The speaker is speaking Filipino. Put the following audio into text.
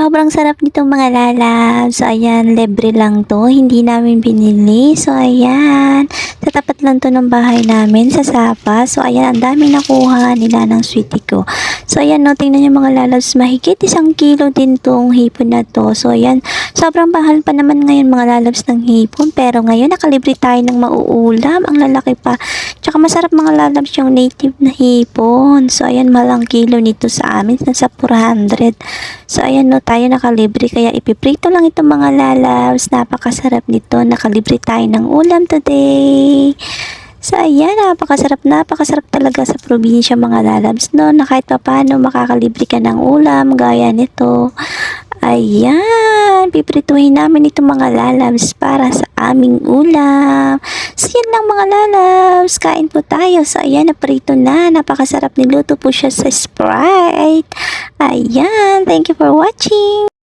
Sobrang sarap nito mga lalab. So, ayan, libre lang to. Hindi namin binili. So, ayan. Sa tapat lang to ng bahay namin, sa Sapa. So, ayan, ang dami nakuha nila ng sweetie ko. So, ayan, no, tingnan nyo mga lalabs. Mahigit isang kilo din tong hipon na to. So, ayan, sobrang bahal pa naman ngayon mga lalabs ng hipon. Pero ngayon, nakalibre tayo ng mauulam. Ang lalaki pa. Tsaka masarap mga lalabs yung native na hipon. So, ayan, malang kilo nito sa amin. Nasa 400. So, ayan, no, tayo nakalibre. Kaya ipiprito lang itong mga lalabs. Napakasarap nito. Nakalibre tayo ng ulam today. So, ayan, napakasarap, napakasarap talaga sa probinsya mga lalabs, no? Na kahit pa paano makakalibre ka ng ulam, gaya nito. Ayan, piprituhin namin itong mga lalabs para sa aming ulam. So, yan lang mga lalabs. Kain po tayo. So, ayan, naprito na. Napakasarap niluto po siya sa Sprite. Ayan, thank you for watching.